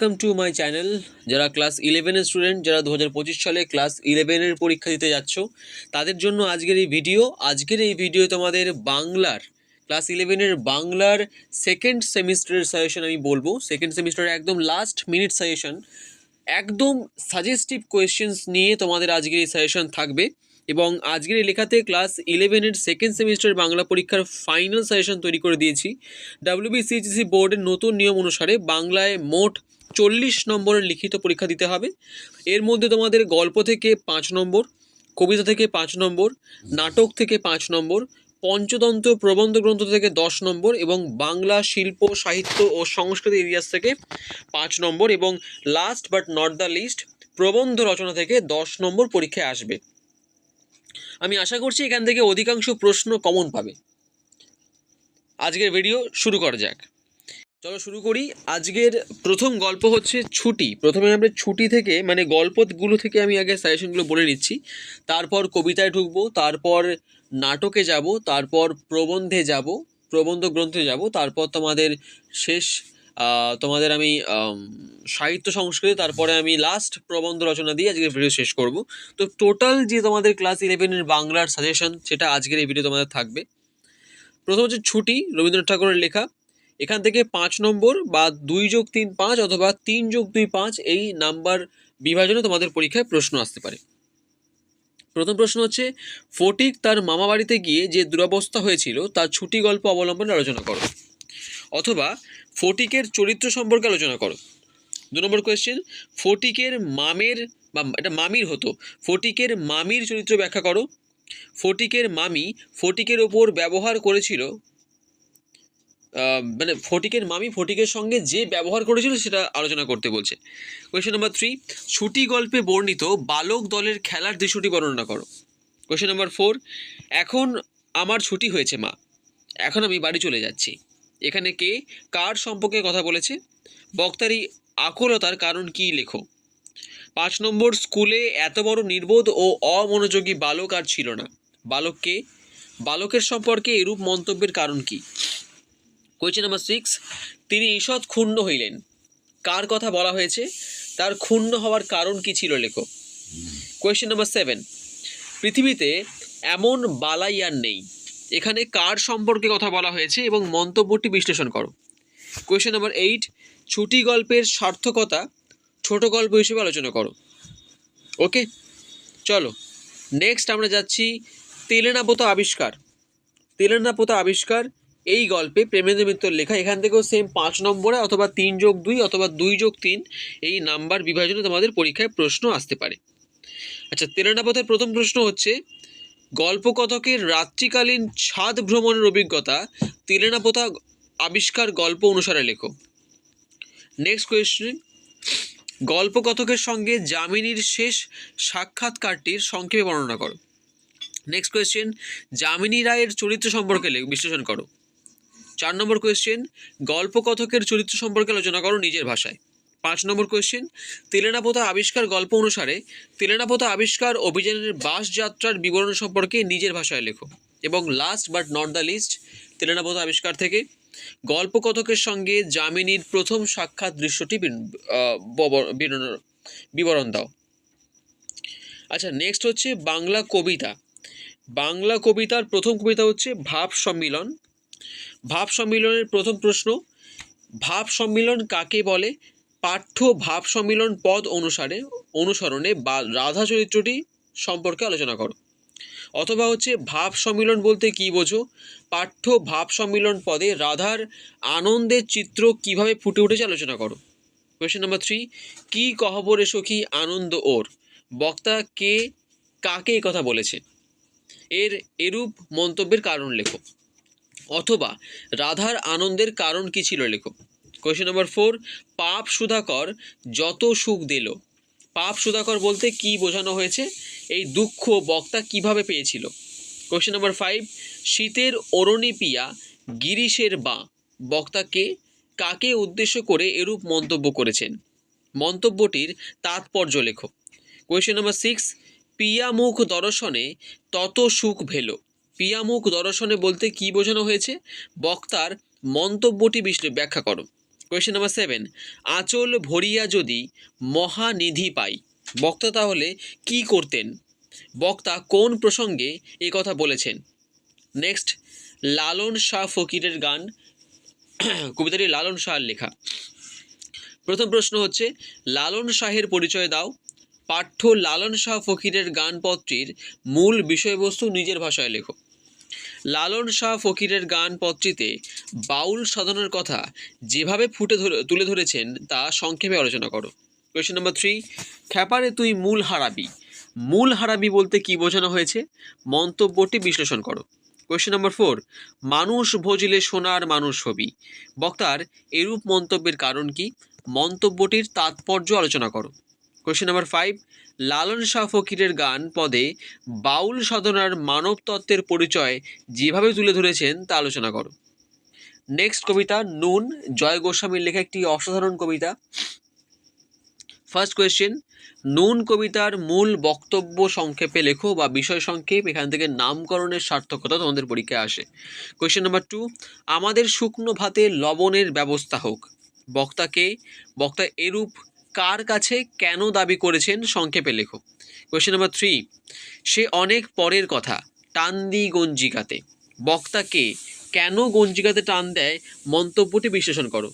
Welcome to my channel যারা class ইলেভেনের student যারা দু পঁচিশ সালে ক্লাস ইলেভেনের পরীক্ষা দিতে যাচ্ছ, তাদের জন্য আজকের এই ভিডিও আজকের এই ভিডিও তোমাদের বাংলার ক্লাস ইলেভেনের বাংলার সেকেন্ড সেমিস্টারের সাজেশন আমি বলব। সেকেন্ড সেমিস্টারের একদম লাস্ট মিনিট সাজেশন একদম সাজেস্টিভ কোয়েশ্চেন্স নিয়ে তোমাদের আজকের এই সাজেশন থাকবে। এবং আজকের এই লেখাতে ক্লাস ইলেভেনের সেকেন্ড সেমিস্টার বাংলা পরীক্ষার ফাইনাল সাজেশন তৈরি করে দিয়েছি। ডাব্লিউবিসিএসসি বোর্ডের নতুন নিয়ম অনুসারে বাংলায় মোট চল্লিশ নম্বরের লিখিত পরীক্ষা দিতে হবে। এর মধ্যে তোমাদের গল্প থেকে পাঁচ নম্বর, কবিতা থেকে পাঁচ নম্বর, নাটক থেকে পাঁচ নম্বর, পঞ্চতন্ত্র প্রবন্ধ গ্রন্থ থেকে দশ নম্বর এবং বাংলা শিল্প, সাহিত্য ও সংস্কৃতি ইতিহাস থেকে পাঁচ নম্বর এবং last but not the least প্রবন্ধ রচনা থেকে দশ নম্বর পরীক্ষায় আসবে। আমি আশা করছি এখান থেকে অধিকাংশ প্রশ্ন কমন পাবে। আজকের ভিডিও শুরু করা যাক। চলো শুরু করি। আজকের প্রথম গল্প হচ্ছে ছুটি। প্রথমে আমরা ছুটি থেকে মানে গল্পগুলো থেকে আমি আগে সাজেশনগুলো বলে নিচ্ছি। তারপর কবিতায় ঢুকবো, তারপর নাটকে যাব, তারপর প্রবন্ধে যাব, প্রবন্ধ গ্রন্থে যাব, তারপর তোমাদের শেষ তোমাদের আমি সাহিত্য সংস্কৃতি, তারপরে আমি লাস্ট প্রবন্ধ রচনা দিয়ে আজকের ভিডিও শেষ করব। তো টোটাল যে তোমাদের ক্লাস ইলেভেনের বাংলার সাজেশন সেটা আজকের এই ভিডিও তোমাদের থাকবে। প্রথম হচ্ছে ছুটি, রবীন্দ্রনাথ ঠাকুরের লেখা। এখান থেকে পাঁচ নম্বর বা দুই যোগ তিন পাঁচ অথবা তিন যোগ দুই পাঁচ এই নাম্বার বিভাজনে তোমাদের পরীক্ষায় প্রশ্ন আসতে পারে। প্রথম প্রশ্ন হচ্ছে, ফটিক তার মামা বাড়িতে গিয়ে যে দুরবস্থা হয়েছিল তার ছুটি গল্প অবলম্বনে আলোচনা করো অথবা ফটিকের চরিত্র সম্পর্কে আলোচনা করো। দু নম্বর কোয়েশ্চেন ফটিকের মামের বা এটা মামির হতো, ফটিকের মামির চরিত্র ব্যাখ্যা করো। ফটিকের মামি ফটিকের ওপর ব্যবহার করেছিল মানে ফটিকের মামি ফটিকের সঙ্গে যে ব্যবহার করেছিল সেটা আলোচনা করতে বলছে। কোয়েশ্চেন নাম্বার থ্রি ছুটি গল্পে বর্ণিত বালক দলের খেলার দৃশ্যটি বর্ণনা করো। কোয়েশ্চেন নাম্বার ফোর এখন আমার ছুটি হয়েছে মা। এখন আমি বাড়ি চলে যাচ্ছি। এখানে কে কার সম্পর্কে কথা বলেছে? বক্তারি আকুলতার কারণ কি লেখো? পাঁচ নম্বর, স্কুলে এত বড় নির্বোধ ও অমনোযোগী বালক আর ছিল না। বালককে বালকের সম্পর্কে এরূপ মন্তব্যের কারণ কি? কোয়েশ্চেন নাম্বার সিক্স তিনি ঈষৎ ক্ষুণ্ণ হইলেন। কার কথা বলা হয়েছে? তার ক্ষুণ্ণ হওয়ার কারণ কি ছিল লেখো কোয়েশ্চেন নাম্বার সেভেন পৃথিবীতে এমন বালাই আর নেই। এখানে কার সম্পর্কে কথা বলা হয়েছে এবং মন্তব্যটি বিশ্লেষণ করো। কোয়েশ্চেন নাম্বার এইট ছুটি গল্পের সার্থকতা ছোট গল্প হিসেবে আলোচনা করো। ওকে চলো। নেক্সট আমরা যাচ্ছি তেলেনাপোতা আবিষ্কার। তেলেনাপোতা আবিষ্কার এই গল্পে প্রেমেন্দ্র মিত্রর লেখা। এখান থেকেও সেম পাঁচ নম্বরে অথবা তিন যোগ দুই অথবা দুই যোগ তিন এই নাম্বার বিভাজনে তোমাদের পরীক্ষায় প্রশ্ন আসতে পারে। আচ্ছা তেলেনাপথের প্রথম প্রশ্ন হচ্ছে, গল্পকথকের রাত্রিকালীন ছাদ ভ্রমণের অভিজ্ঞতা তেলেনাপোতা আবিষ্কার গল্প অনুসারে লেখো। নেক্সট কোয়েশ্চেন গল্পকথকের সঙ্গে যামিনীর শেষ সাক্ষাৎকারটির সংক্ষেপে বর্ণনা করো। নেক্সট কোয়েশ্চেন যামিনী রায়ের চরিত্র সম্পর্কে বিশ্লেষণ করো। চার নম্বর কোয়েশ্চেন গল্পকথকের চরিত্র সম্পর্কে আলোচনা করো নিজের ভাষায়। পাঁচ নম্বর কোয়েশ্চেন তেলেনাপোতা আবিষ্কার গল্প অনুসারে তেলেনাপোতা আবিষ্কার অভিযানের বাস যাত্রার বিবরণ সম্পর্কে নিজের ভাষায় লেখো। এবং last but not the least Telenapota Abishkar থেকে গল্পকথকের সঙ্গে যামিনীর প্রথম সাক্ষাৎ দৃশ্যটি বিবরণ দাও। আচ্ছা নেক্সট হচ্ছে বাংলা কবিতা। বাংলা কবিতার প্রথম কবিতা হচ্ছে ভাব সম্মিলন। ভাব সম্মিলনের প্রথম প্রশ্ন, ভাব সম্মিলন কাকে বলে? পাঠ্য ভাব সম্মিলন পদ অনুসারে, অনুসরণে বা রাধা চরিত্রটি সম্পর্কে আলোচনা করো। অথবা হচ্ছে ভাব সম্মিলন বলতে কি বোঝো? পাঠ্য ভাব সম্মিলন পদে রাধার আনন্দের চিত্র কীভাবে ফুটে উঠেছে আলোচনা করো। কোয়েশ্চেন নাম্বার থ্রি কি কহবরে সখী আনন্দ ওর? বক্তা কে, কাকে কথা বলেছে? এর এরূপ মন্তব্যের কারণ লেখো। অথবা রাধার আনন্দের কারণ কি ছিল লেখো কোয়েশ্চেন নম্বর ফোর পাপ সুধাকর যত সুখ দিল। পাপ সুধাকর বলতে কি বোঝানো হয়েছে? এই দুঃখ বক্তা কীভাবে পেয়েছিল? কোয়েশ্চেন নম্বর ফাইভ শীতের অরণি পিয়া গিরিশের বা বক্তাকে কাকে উদ্দেশ্য করে এরূপ মন্তব্য করেছেন? মন্তব্যটির তাৎপর্য লেখো কোয়েশ্চেন নম্বর সিক্স পিয়ামুখ দর্শনে তত সুখ ভেলো। পিয়ামুখ দর্শনে বলতে কি বোঝানো হয়েছে? বক্তার মন্তব্যটি বিশ্লে ব্যাখ্যা করো। কোয়েশ্চেন নাম্বার সেভেন আঁচল ভরিয়া যদি মহানিধি পাই, বক্তা তাহলে কি করতেন? বক্তা কোন প্রসঙ্গে এই কথা বলেছেন? নেক্সট লালন শাহ ফকিরের গান, কবিতাটি লালন শাহর লেখা। প্রথম প্রশ্ন হচ্ছে, লালন শাহের পরিচয় দাও। পাঠ্য লালন শাহ ফকিরের গানপত্রীর মূল বিষয়বস্তু নিজের ভাষায় লেখো। লালন শাহ ফকিরের গান পত্রিতে বাউল সাধনার কথা যেভাবে ফুটে ধরে, তুলে ধরেছেন, তা সংক্ষেপে আলোচনা করো। কোয়েশ্চেন নাম্বার থ্রি খ্যাপারে তুই মূল হারাবি। মূল হারাবি বলতে কি বোঝানো হয়েছে? মন্তব্যটি বিশ্লেষণ করো। কোয়েশ্চেন নাম্বার ফোর মানুষ ভজিলে সোনার মানুষ হবি। বক্তার এরূপ মন্তব্যের কারণ কি? মন্তব্যটির তাৎপর্য আলোচনা করো। Question number five Lalon Shah ফকিরের গান পদে বাউল সাধনার মানব তত্ত্বের পরিচয় যেভাবে তুলে ধরেছেন তা আলোচনা করো। নেক্সট কবিতা, নুন, জয় গোস্বামীর লেখা একটি অসাধারণ কবিতা। ফার্স্ট কোয়েশ্চেন নুন কবিতার মূল বক্তব্য সংক্ষেপে লেখো বা বিষয় সংক্ষেপ, এখান থেকে নামকরণের সার্থকতা তোমাদের পরীক্ষায় আসে। কোয়েশ্চেন নাম্বার টু আমাদের শুকনো ভাতে লবণের ব্যবস্থা হোক। বক্তাকে, বক্তা এরূপ কার কাছে কেন দাবি করেছেন সংক্ষেপে লেখো কোয়েশ্চেন নাম্বার থ্রি সে অনেক পরের কথা টান দি গঞ্জিকাতে বক্তাকে কেন গঞ্জিকাতে টান দেয় মন্তব্যটি বিশ্লেষণ করো।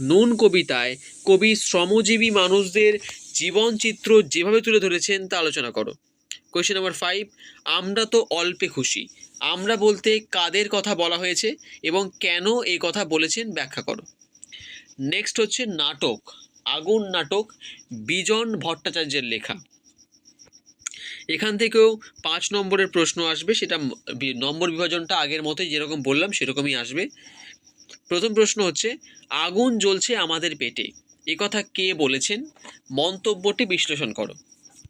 নুন কবিতায়, কবি শ্রমজীবী মানুষদের জীবনচিত্র যেভাবে তুলে ধরেছেন তা আলোচনা করো। কোয়েশ্চেন নাম্বার ফাইভ আমরা তো অল্পে খুশি। আমরা বলতে কাদের কথা বলা হয়েছে এবং কেন এই কথা বলেছেন ব্যাখ্যা করো। নেক্সট হচ্ছে নাটক। আগুন নাটক বিজন ভট্টাচার্যের লেখা। এখান থেকেও পাঁচ নম্বরের প্রশ্ন আসবে, সেটা নম্বর বিভাজনটা আগের মতোই যেরকম বললাম, সেরকমই আসবে। প্রথম প্রশ্ন হচ্ছে, আগুন জ্বলছে আমাদের পেটে। কথা কে বলেছেন? মন্তব্যটি বিশ্লেষণ করো।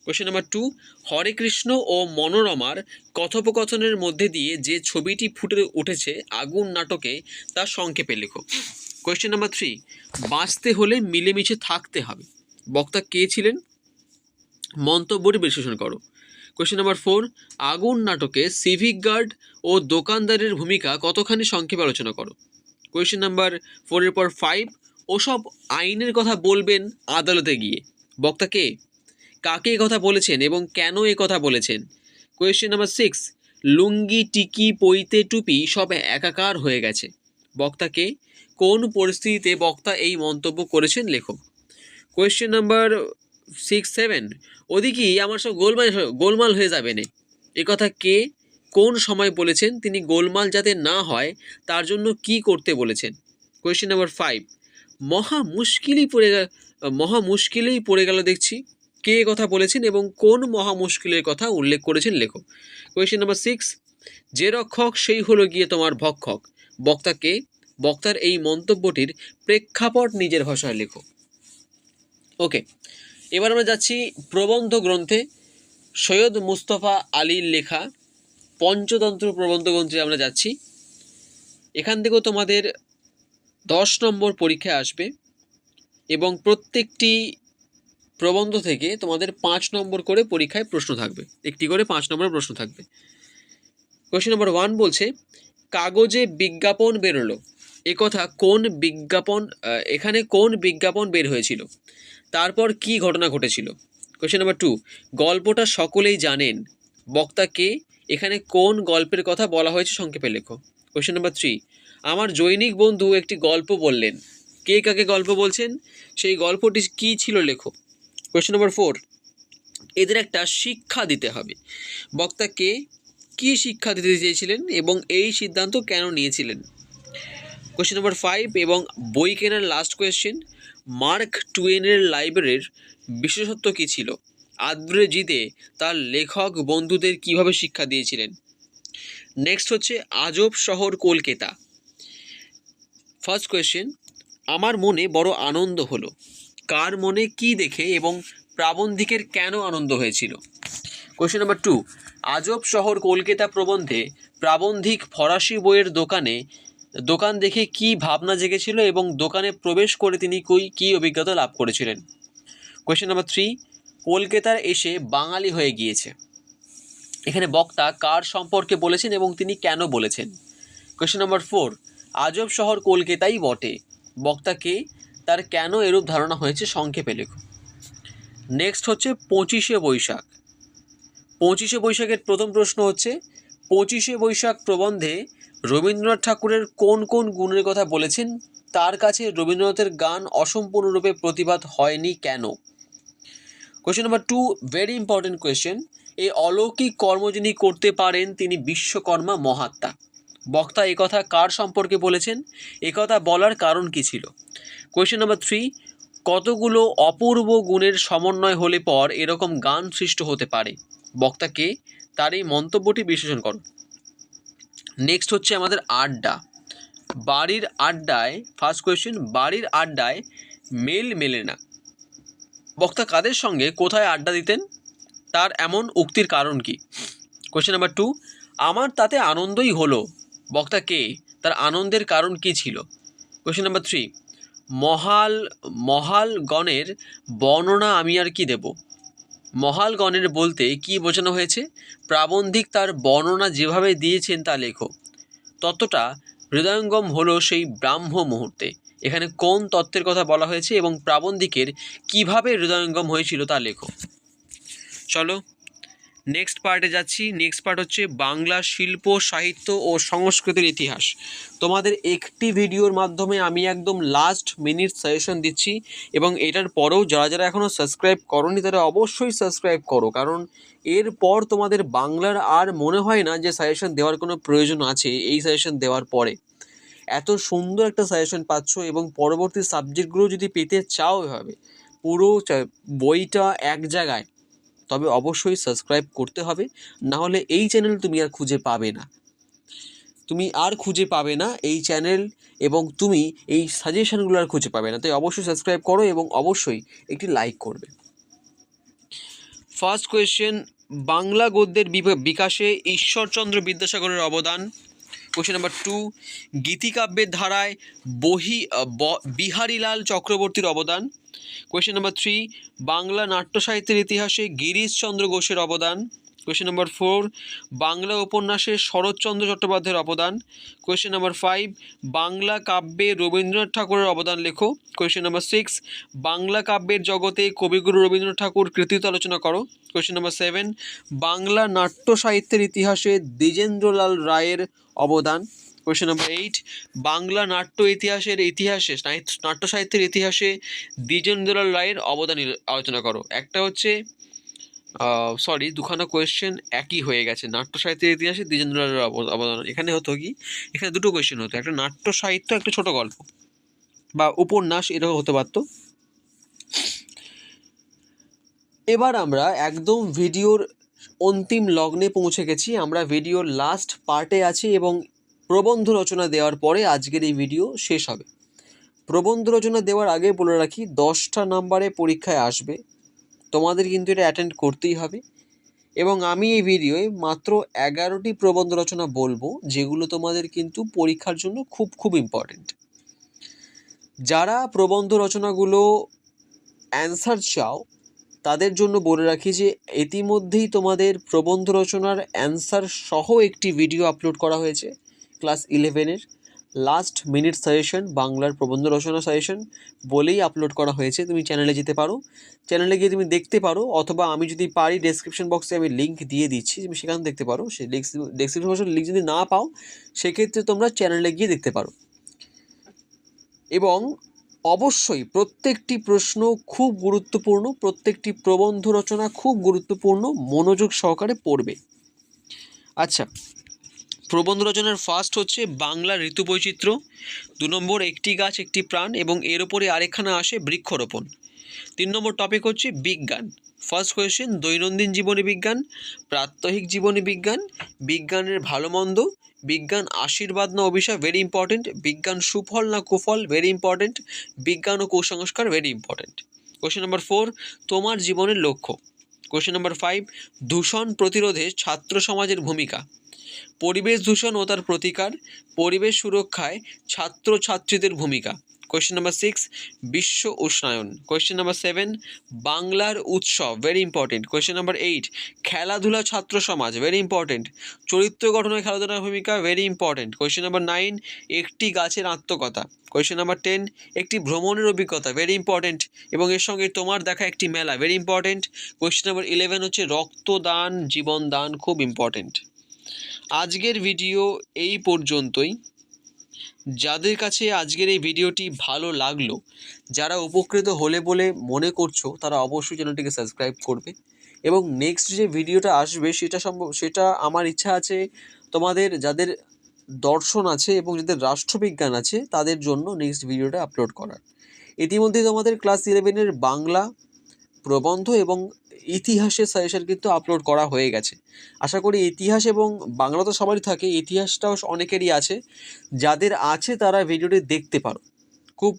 Question number two Hare Krishna ও মনোরমার কথোপকথনের মধ্যে দিয়ে যে ছবিটি ফুটে উঠেছে আগুন নাটকে তা সংক্ষেপে লেখো। কোয়েশ্চেন নাম্বার থ্রি বাঁচতে হলে মিলেমিশে থাকতে হবে। বক্তা কে ছিলেন? মন্তব্যটি বিশ্লেষণ করো। কোয়েশ্চেন নাম্বার ফোর আগুন নাটকে সিভিক গার্ড ও দোকানদারের ভূমিকা কতখানি সংক্ষেপে আলোচনা করো? কোয়েশ্চেন নাম্বার ফোরের পর ফাইভ ওসব আইনের কথা বলবেন আদালতে গিয়ে। বক্তা কে? কাকে কথা বলেছেন এবং কেন এ কথা বলেছেন? কোয়েশ্চেন নাম্বার সিক্স লুঙ্গি, টিকি পইতে টুপি সব একাকার হয়ে গেছে। বক্তাকে কোন পরিস্থিতিতে বক্তা এই মন্তব্য করেছেন লেখক? কোয়েশ্চেন নাম্বার সিক্স সেভেন ওদিকেই আমার সব গোলমাল গোলমাল হয়ে যাবে না। কথা কে কোন সময় বলেছেন? তিনি গোলমাল যাতে না হয়, তার জন্য কি করতে বলেছেন? কোয়েশ্চেন নাম্বার ফাইভ মহা মুশকিলই পড়ে মহা মুশকিলেই পড়ে গেল দেখছি। কে কথা বলেছেন এবং কোন মহা মুশকিলের কথা উল্লেখ করেছেন লেখক? কোয়েশ্চেন নাম্বার সিক্স যে রক্ষক সেই হলো গিয়ে তোমার ভক্ষক। বক্তাকে বক্তার এই মন্তব্যটির প্রেক্ষাপট নিজের ভাষায় লেখো। ওকে, এবার আমরা যাচ্ছি প্রবন্ধ গ্রন্থে। সৈয়দ মুস্তফা আলীর লেখা পঞ্চতন্ত্র প্রবন্ধ গ্রন্থে আমরা যাচ্ছি। এখান থেকেও তোমাদের দশ নম্বর পরীক্ষায় আসবে এবং প্রত্যেকটি প্রবন্ধ থেকে তোমাদের পাঁচ নম্বর করে পরীক্ষায় প্রশ্ন থাকবে। একটি করে পাঁচ নম্বরের প্রশ্ন থাকবে। কোয়েশ্চেন নম্বর ওয়ান বলছে কাগজে বিজ্ঞাপন বেরোলো। কথা কোন বিজ্ঞাপন এখানে কোন বিজ্ঞাপন বের হয়েছিল? তারপর কি ঘটনা ঘটেছিল? কোয়েশ্চেন নাম্বার টু গল্পটা সকলেই জানেন। বক্তা কে? এখানে কোন গল্পের কথা বলা হয়েছে সংক্ষেপে লেখো। কোয়েশ্চেন নাম্বার থ্রি আমার জৈনিক বন্ধু একটি গল্প বললেন। কে কাকে গল্প বলছেন? সেই গল্পটি কি ছিল লেখো। কোয়েশ্চেন নাম্বার ফোর এদের একটা শিক্ষা দিতে হবে। বক্তা কে? কী শিক্ষা দিতে চেয়েছিলেন এবং এই সিদ্ধান্ত কেন নিয়েছিলেন? কোয়েশ্চেন নাম্বার ফাইভ এবং বই কেনার লাস্ট কোয়েশ্চেন মার্ক টুয়েনের লাইব্রেরির বিশেষত্ব কী ছিল? আদ্রে জিতে তার লেখক বন্ধুদের কীভাবে শিক্ষা দিয়েছিলেন? নেক্সট হচ্ছে আজব শহর কলকাতা। ফার্স্ট কোয়েশ্চেন আমার মনে বড় আনন্দ হলো। কার মনে কি দেখে এবং প্রাবন্ধিকের কেন আনন্দ হয়েছিল? কোয়েশ্চেন নাম্বার টু আজব শহর কলকাতা প্রবন্ধে প্রাবন্ধিক ফরাসি বইয়ের দোকানে, দোকান দেখে কি ভাবনা জেগেছিল এবং দোকানে প্রবেশ করে তিনি কই, কী অভিজ্ঞতা লাভ করেছিলেন? কোয়েশ্চেন নাম্বার থ্রি কলকাতার এসে বাঙালি হয়ে গিয়েছে। এখানে বক্তা কার সম্পর্কে বলেছেন এবং তিনি কেন বলেছেন? কোয়েশ্চেন নাম্বার ফোর আজব শহর কলকাতাই বটে। বক্তাকে তার কেন এরূপ ধারণা হয়েছে? সংক্ষেপে লেখো। নেক্সট হচ্ছে পঁচিশে বৈশাখ। পঁচিশে বৈশাখের প্রথম প্রশ্ন হচ্ছে, পঁচিশে বৈশাখ প্রবন্ধে রবীন্দ্রনাথ ঠাকুরের কোন কোন গুণের কথা বলেছেন? তার কাছে রবীন্দ্রনাথের গান অসম্পূর্ণরূপে প্রতিবাদ হয়নি কেন? Question number two very important question এই অলৌকিক কর্ম যিনি করতে পারেন, তিনি বিশ্বকর্মা মহাত্মা। বক্তা একথা কার সম্পর্কে বলেছেন? একথা বলার কারণ কি ছিল? কোয়েশ্চেন নাম্বার থ্রি কতগুলো অপূর্ব গুণের সমন্বয় হলে পর এরকম গান সৃষ্ট হতে পারে? বক্তাকে তার এই মন্তব্যটি বিশ্লেষণ করো। নেক্সট হচ্ছে আমাদের আড্ডা। বাড়ির আড্ডায় ফার্স্ট কোয়েশ্চেন বাড়ির আড্ডায় মেল মেলে না। বক্তা কাদের সঙ্গে কোথায় আড্ডা দিতেন? তার এমন উক্তির কারণ কি? কোয়েশ্চেন নাম্বার টু আমার তাতে আনন্দই হলো। বক্তা কে? তার আনন্দের কারণ কি ছিল? কোয়েশ্চেন নাম্বার থ্রি মহাল, মহালগণের বর্ণনা আমি আর কি দেব? মহালগণের বলতে কি বোঝানো হয়েছে? প্রাবন্ধিক তার বর্ণনা যেভাবে দিয়েছেন তা লেখো। ততটা হৃদয়ঙ্গম হলো সেই ব্রাহ্ম মুহূর্তে। এখানে কোন তত্ত্বের কথা বলা হয়েছে এবং প্রাবন্ধিকের কীভাবে হৃদয়ঙ্গম হয়েছিল তা লেখো। চলো নেক্সট পার্টে যাচ্ছি। নেক্সট পার্ট হচ্ছে বাংলা শিল্প, সাহিত্য ও সংস্কৃতির ইতিহাস। তোমাদের একটি ভিডিওর মাধ্যমে আমি একদম লাস্ট মিনিট সাজেশন দিচ্ছি এবং এটার পরেও যারা যারা এখনও সাবস্ক্রাইব করনি, তারা অবশ্যই সাবস্ক্রাইব করো। কারণ এরপর তোমাদের বাংলার আর মনে হয় না যে সাজেশন দেওয়ার কোনো প্রয়োজন আছে এই সাজেশন দেওয়ার পরে। এত সুন্দর একটা সাজেশন পাচ্ছ এবং পরবর্তী সাবজেক্টগুলো যদি পেতে চাও এভাবে, পুরো বইটা এক জায়গায়। তবে অবশ্যই সাবস্ক্রাইব করতে হবে না হলে এই চ্যানেল তুমি আর খুঁজে পাবে না। তুমি আর খুঁজে পাবে না এই চ্যানেল এবং তুমি এই সাজেশানগুলো আর খুঁজে পাবে না। তাই অবশ্যই সাবস্ক্রাইব করো এবং অবশ্যই একটি লাইক করবে। ফার্স্ট কোয়েশ্চেন বাংলা গদ্যের বিকাশে ঈশ্বরচন্দ্র বিদ্যাসাগরের অবদান। কোয়েশ্চেন নাম্বার টু গীতিকাব্যের ধারায় বহি বিহারীলাল চক্রবর্তীর অবদান। কোয়েশ্চেন নাম্বার থ্রি বাংলা নাট্য সাহিত্যের ইতিহাসে গিরিশচন্দ্র ঘোষের অবদান। কোয়েশ্চেন নাম্বার ফোর বাংলা উপন্যাসে শরৎচন্দ্র চট্টোপাধ্যায়ের অবদান। কোয়েশ্চেন নাম্বার ফাইভ বাংলা কাব্যে রবীন্দ্রনাথ ঠাকুরের অবদান লেখো। কোয়েশ্চেন নাম্বার সিক্স বাংলা কাব্যের জগতে কবিগুরু রবীন্দ্রনাথ ঠাকুর কৃতিত্ব আলোচনা করো। কোয়েশ্চেন নাম্বার সেভেন বাংলা নাট্য সাহিত্যের ইতিহাসে দ্বিজেন্দ্রলাল রায়ের অবদান। কোয়েশ্চেন নাম্বার এইট বাংলা নাট্য ইতিহাসের ইতিহাসে নাট্য সাহিত্যের ইতিহাসে দ্বিজেন্দ্রলাল রায়ের অবদান আলোচনা করো। একটা হচ্ছে সরি দুখানা কোয়েশ্চেন একই হয়ে গেছে। নাট্য সাহিত্যের ইতিহাসে দ্বিজেন্দ্রলাল অবদান। এখানে হতো কি? এখানে দুটো কোয়েশ্চেন হতো। একটা নাট্য সাহিত্য, একটা ছোট গল্প। বা উপন্যাস এরকম হতে পারতো। এবার আমরা একদম ভিডিওর অন্তিম লগ্নে পৌঁছে গেছি। আমরা ভিডিওর লাস্ট পার্টে আছি এবং প্রবন্ধ রচনা দেওয়ার পরে আজকের এই ভিডিও শেষ হবে। প্রবন্ধ রচনা দেওয়ার আগে বলে রাখি, দশটা নাম্বারে পরীক্ষায় আসবে। তোমাদের কিন্তু এটা অ্যাটেন্ড করতেই হবে। এবং আমি এই ভিডিওয়ে মাত্র এগারোটি প্রবন্ধ রচনা বলব, যেগুলো তোমাদের কিন্তু পরীক্ষার জন্য খুব খুব ইম্পর্টেন্ট যারা প্রবন্ধ রচনাগুলো অ্যান্সার চাও তাদের জন্য বলে রাখি যে ইতিমধ্যেই তোমাদের প্রবন্ধ রচনার অ্যান্সার সহ একটি ভিডিও আপলোড করা হয়েছে ক্লাস ইলেভেনের। লাস্ট মিনিট সাজেশন, বাংলার প্রবন্ধ রচনা সাজেশন বলেই আপলোড করা হয়েছে। তুমি চ্যানেলে যেতে পারো। চ্যানেলে গিয়ে তুমি দেখতে পারো অথবা আমি যদি পারি ডেসক্রিপশন বক্সে আমি লিঙ্ক দিয়ে দিচ্ছি, তুমি সেখানে দেখতে পারো। সেই ডেসক্রিপশন বক্সের লিঙ্ক যদি না পাও, সেক্ষেত্রে তোমরা চ্যানেলে গিয়ে দেখতে পারো। এবং অবশ্যই প্রত্যেকটি প্রশ্ন খুব গুরুত্বপূর্ণ, প্রত্যেকটি প্রবন্ধ রচনা খুব গুরুত্বপূর্ণ, মনোযোগ সহকারে পড়বে। আচ্ছা প্রবন্ধ রচনার ফার্স্ট হচ্ছে বাংলা ঋতু বৈচিত্র্য। দু নম্বর, একটি গাছ, একটি প্রাণ এবং এর ওপরে আরেকখানা আসে বৃক্ষরোপণ। তিন নম্বর টপিক হচ্ছে বিজ্ঞান। ফার্স্ট কোয়েশ্চেন দৈনন্দিন জীবনী বিজ্ঞান, প্রাত্যহিক জীবনী বিজ্ঞান, বিজ্ঞানের ভালো মন্দ, বিজ্ঞান আশীর্বাদ না অভিশাপ ভেরি ইম্পর্টেন্ট বিজ্ঞান সুফল না কুফল ভেরি ইম্পর্টেন্ট বিজ্ঞান ও কুসংস্কার very important question number four তোমার জীবনের লক্ষ্য। কোয়েশ্চেন নাম্বার ফাইভ দূষণ প্রতিরোধে ছাত্র সমাজের ভূমিকা। পরিবেশ দূষণ ও তার প্রতিকার, পরিবেশ সুরক্ষায় ছাত্র ছাত্রীদের ভূমিকা। কোয়েশ্চেন নাম্বার সিক্স বিশ্ব উষ্ণায়ন। কোয়েশ্চেন নাম্বার সেভেন বাংলার উৎসব very important question number eight খেলাধুলা ছাত্র সমাজ ভেরি ইম্পর্টেন্ট চরিত্র গঠনে খেলাধুলার ভূমিকা very important question number nine একটি গাছের আত্মকথা। কোয়েশ্চেন নাম্বার টেন একটি ভ্রমণের অভিজ্ঞতা ভেরি ইম্পর্টেন্ট এবং এর সঙ্গে তোমার দেখা একটি মেলা very important question number eleven হচ্ছে রক্তদান, জীবনদান, খুব ইম্পর্টেন্ট আজকের ভিডিও এই পর্যন্তই। যাদের কাছে আজকের এই ভিডিওটি ভালো লাগল, যারা উপকৃত হলে বলে মনে করছ, তারা অবশ্যই চ্যানেলটিকে সাবস্ক্রাইব করবে। এবং নেক্সট যে ভিডিওটা আসবে, সেটা সম্ভব সেটা আমার ইচ্ছা আছে তোমাদের, যাদের দর্শন আছে এবং যাদের রাষ্ট্রবিজ্ঞান আছে, তাদের জন্য নেক্সট ভিডিওটা আপলোড করার। ইতিমধ্যে তোমাদের ক্লাস ইলেভেনের বাংলা প্রবন্ধ এবং ইতিহাসের সাজেশন কিন্তু আপলোড করা হয়ে গেছে। আশা করি ইতিহাস এবং বাংলা তো সবারই থাকে, ইতিহাসটাও অনেকেরই আছে। যাদের আছে তারা ভিডিওটি দেখতে পারো। খুব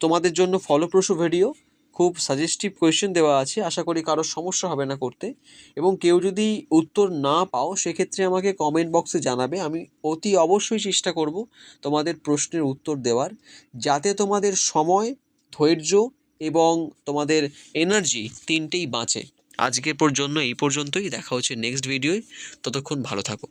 তোমাদের জন্য ফলপ্রসূ ভিডিও খুব সাজেস্টিভ কোয়েশ্চেন দেওয়া আছে। আশা করি কারোর সমস্যা হবে না করতে। এবং কেউ যদি উত্তর না পাও, সেক্ষেত্রে আমাকে কমেন্ট বক্সে জানাবে। আমি অতি অবশ্যই চেষ্টা করব তোমাদের প্রশ্নের উত্তর দেওয়ার। যাতে তোমাদের সময়, ধৈর্য এবং তোমাদের এনার্জি তিনটেই বাঁচে। আজকের পর্যন্ত, এই পর্যন্তই। দেখা হচ্ছে নেক্সট ভিডিওয় ততক্ষণ ভালো থাকো।